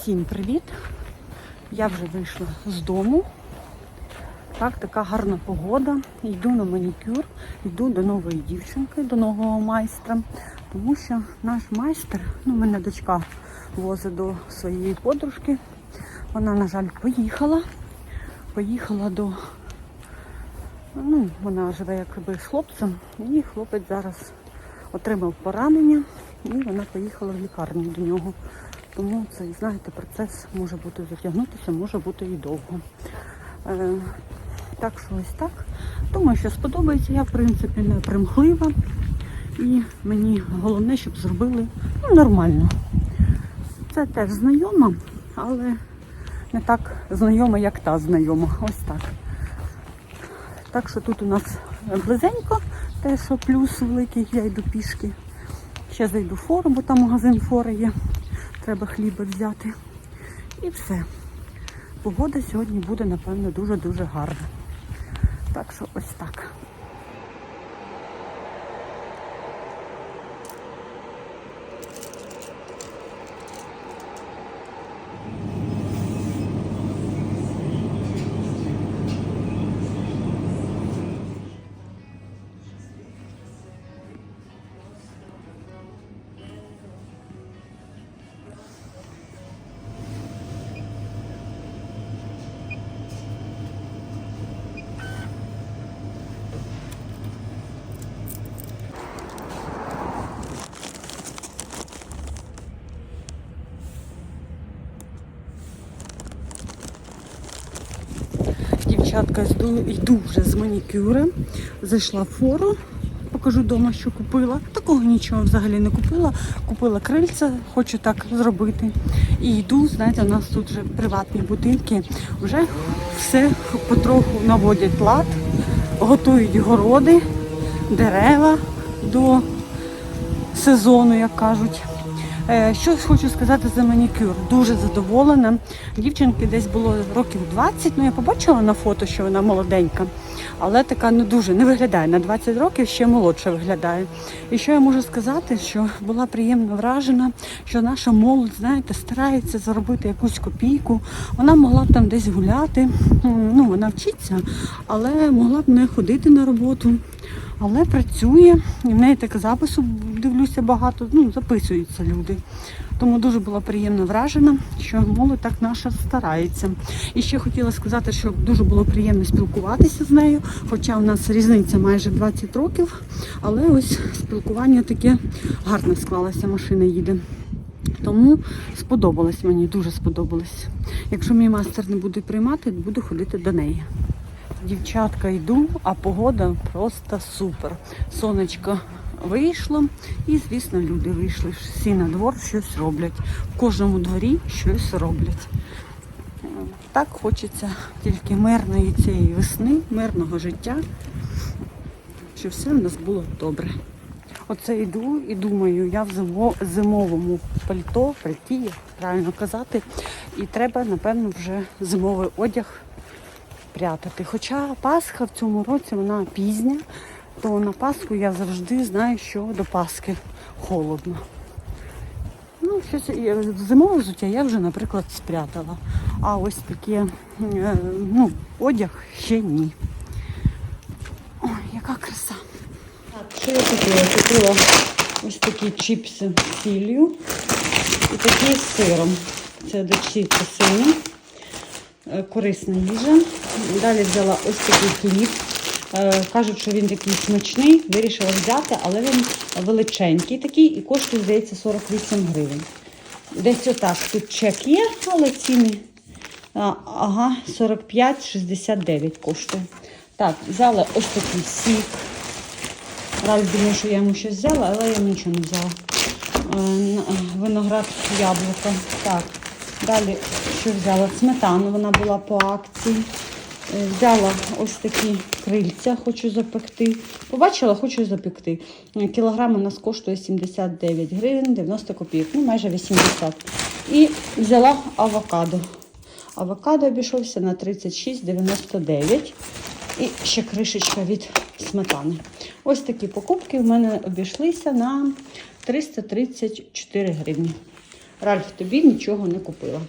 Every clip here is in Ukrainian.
Всім привіт! Я вже вийшла з дому. Так, така гарна погода. Йду на манікюр, йду до нової дівчинки, до нового майстра. Тому що наш майстер, ну, мене дочка возить до своєї подружки. Вона, на жаль, поїхала. Поїхала до. Ну, вона живе якби з хлопцем, і хлопець зараз отримав поранення, і вона поїхала в лікарню до нього. Тому цей, знаєте, процес може бути затягнутися, може бути і довго. Е, так що ось так. Думаю, що сподобається. Я, в принципі, не примхлива. І мені головне, щоб зробили ну, нормально. Це теж знайома, але не так знайома, як та знайома. Ось так. Так що тут у нас близенько, те, що плюс великий, я йду пішки. Ще зайду в фору, бо там магазин фори є. Треба хліба взяти. І все. Погода сьогодні буде, напевно, дуже-дуже гарна. Так що ось так. Дівчатка, йду, вже з манікюра. Зайшла в фору, покажу вдома, що купила. Такого нічого взагалі не купила. Купила крильця, хочу так зробити. І йду, знаєте, у нас тут вже приватні будинки. Вже все потроху наводять лад, готують городи, дерева до сезону, як кажуть. Е, Що хочу сказати за манікюр. Дуже задоволена. Дівчинки десь було років 20, ну я побачила на фото, що вона молоденька, але така не дуже не виглядає. На 20 років ще молодше виглядає. І що я можу сказати, що була приємно вражена, що наша молодь, знаєте, старається заробити якусь копійку. Вона могла б там десь гуляти. Ну, вона вчиться, але могла б не ходити на роботу. Але працює, і в неї таке запису дивлюся багато, ну, записуються люди. Тому дуже була приємно вражена, що молодь так наша старається. І ще хотіла сказати, що дуже було приємно спілкуватися з нею, хоча у нас різниця майже 20 років, але ось спілкування таке гарне склалося, машина їде. Тому сподобалось мені, дуже сподобалось. Якщо мій мастер не буде приймати, буду ходити до неї. Дівчатка йду, а погода просто супер. Сонечко вийшло і, звісно, люди вийшли. Всі на двор щось роблять. В кожному дворі щось роблять. Так хочеться тільки мирної цієї весни, мирного життя, щоб все в нас було добре. Оце йду і думаю, я в зимовому пальто, пальті, правильно казати, і треба, напевно, вже зимовий одяг прятати. Хоча Пасха в цьому році вона пізня, то на Пасху я завжди знаю, що до Пасхи холодно. Ну, щось зимове взуття я вже, наприклад, спрятала. А ось таке ну, одяг ще ні. Ой, яка краса. Так, що я купила? Купила ось такі чіпси з сіллю і такі з сиром. Це дочці. Е, корисна їжа. Далі взяла ось такий хліб. Е, Кажуть, що він такий смачний, вирішила взяти, але він величенький такий і коштує, здається, 48 гривень. Десь отак. Тут чек є, але ціни. Ага, 45,69 коштує. Так, взяла ось такий сік. Ральф думає, що я йому щось взяла, але я нічого не взяла. Е, е, Виноград яблука. Так. Далі що взяла? Сметану, вона була по акції. Е, Взяла ось такі крильця, хочу запекти. Побачила, хочу запекти. Е, Кілограм у нас коштує 79 гривень 90 копійок, ну майже 80. І взяла авокадо. Авокадо обійшовся на 36,99. І ще кришечка від сметани. Ось такі покупки в мене обійшлися на 334 гривні. Ральф, тобі нічого не купила.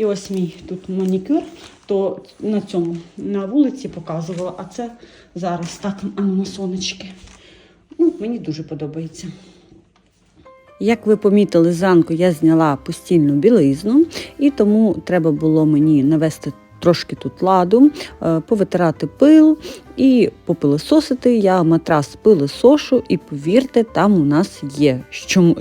І ось мій тут манікюр, то на цьому на вулиці показувала, а це зараз так а ну, на сонечки. Ну, мені дуже подобається. Як ви помітили, зранку я зняла постільну білизну, і тому треба було мені навести трошки тут ладу, е, повитирати пил і попилисосити. Я матрас пилисошу, і повірте, там у нас є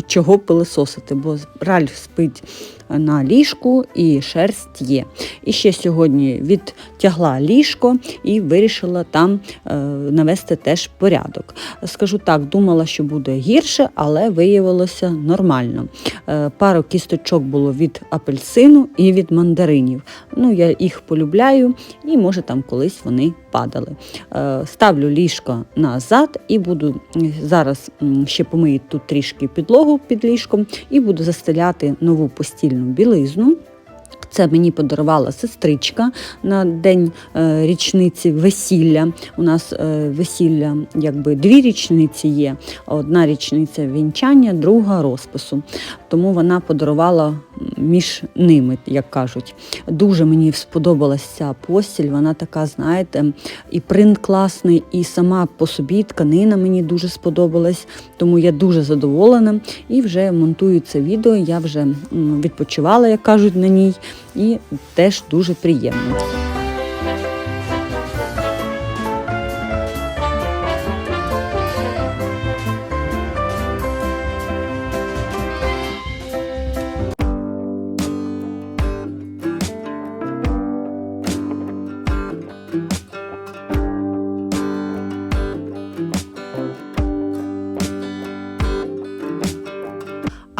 чого пилисосити, бо Ральф спить на ліжку і шерсть є. І ще сьогодні відтягла ліжко і вирішила там е, навести теж порядок. Скажу так, думала, що буде гірше, але виявилося нормально. Е, пару кісточок було від апельсину і від мандаринів. Ну, я їх полюбляю, і може там колись вони падали. Е, ставлю ліжко назад і буду зараз ще помию тут трішки підлогу під ліжком і буду застеляти нову постільну білизну. Це мені подарувала сестричка на день е, річниці весілля. У нас е, весілля, якби дві річниці є. Одна річниця вінчання, друга розпису. Тому вона подарувала між ними, як кажуть. Дуже мені сподобалася ця постіль. Вона така, знаєте, і принт класний, і сама по собі тканина мені дуже сподобалась. Тому я дуже задоволена і вже монтую це відео. Я вже відпочивала, як кажуть, на ній, і теж дуже приємно.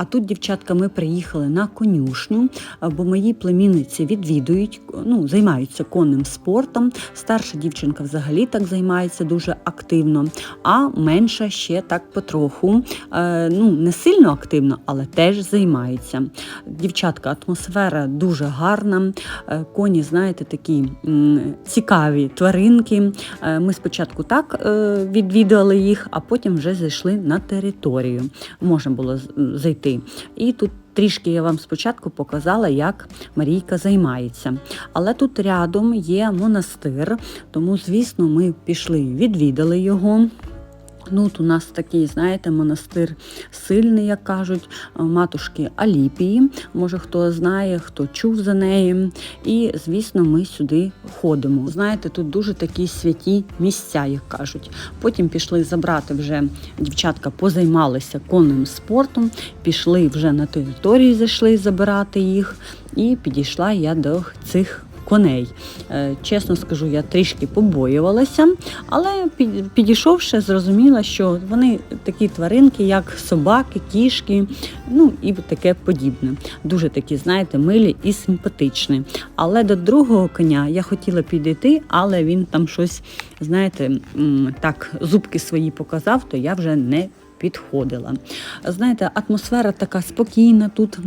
А тут, дівчатка, ми приїхали на конюшню, бо мої племінниці відвідують, ну, займаються конним спортом. Старша дівчинка взагалі так займається дуже активно, а менша ще так потроху. Е, ну, не сильно активно, але теж займається. Дівчатка, атмосфера дуже гарна. Е, Коні, знаєте, такі цікаві тваринки. Е, Ми спочатку так е, відвідали їх, а потім вже зайшли на територію. Можна було з- зайти. І тут трішки я вам спочатку показала, як Марійка займається. Але тут рядом є монастир, тому, звісно, ми пішли, відвідали його. Ну, от у нас такий, знаєте, монастир сильний, як кажуть, е, матушки Аліпії. Може, хто знає, хто чув за нею. І, звісно, ми сюди ходимо. Знаєте, тут дуже такі святі місця, як кажуть. Потім пішли забрати вже дівчатка, позаймалися конним спортом, пішли вже на територію, зайшли забирати їх, і підійшла я до цих. Коней. Е, Чесно скажу, я трішки побоювалася, але під- підійшовши, зрозуміла, що вони такі тваринки, як собаки, кішки, ну і таке подібне. Дуже такі, знаєте, милі і симпатичні. Але до другого коня я хотіла підійти, але він там щось, знаєте, так, зубки свої показав, то я вже не підходила. Знаєте, атмосфера така спокійна тут.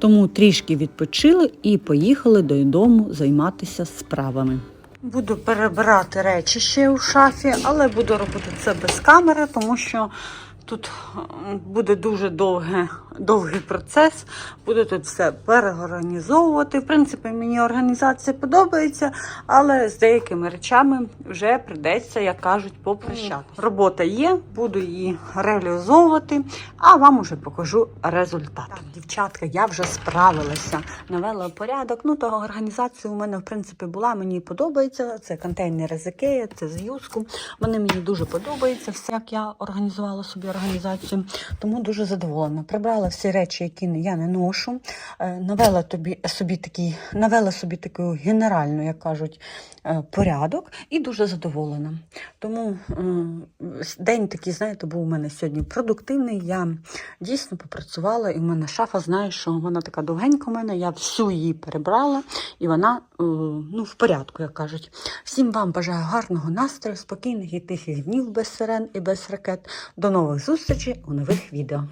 Тому трішки відпочили і поїхали додому займатися справами. Буду перебирати речі ще у шафі, але буду робити це без камери, тому що тут буде дуже довге, довгий процес. Буду тут все переорганізовувати. В принципі, мені організація подобається, але з деякими речами вже прийдеться, як кажуть, попрощатися. Робота є, буду її реалізовувати, а вам уже покажу результат. Так, дівчатка, я вже справилася, навела порядок. Ну, то організація у мене, в принципі, була. Мені подобається. Це контейнери з Ікеї, це з Юску. Вони мені дуже подобаються, все, як я організувала собі організацію. Тому дуже задоволена. Прибрала всі речі, які я не ношу. Е, Навела тобі собі такий, навела собі таку генеральну, як кажуть, е, порядок і дуже задоволена. Тому е, день такий, знаєте, був у мене сьогодні продуктивний. Я дійсно попрацювала, і в мене шафа, знає, що вона така довгенька у мене. Я всю її перебрала, і вона ну, в порядку, як кажуть. Всім вам бажаю гарного настрою, спокійних і тихих днів без сирен і без ракет. До нових зустрічей у нових відео.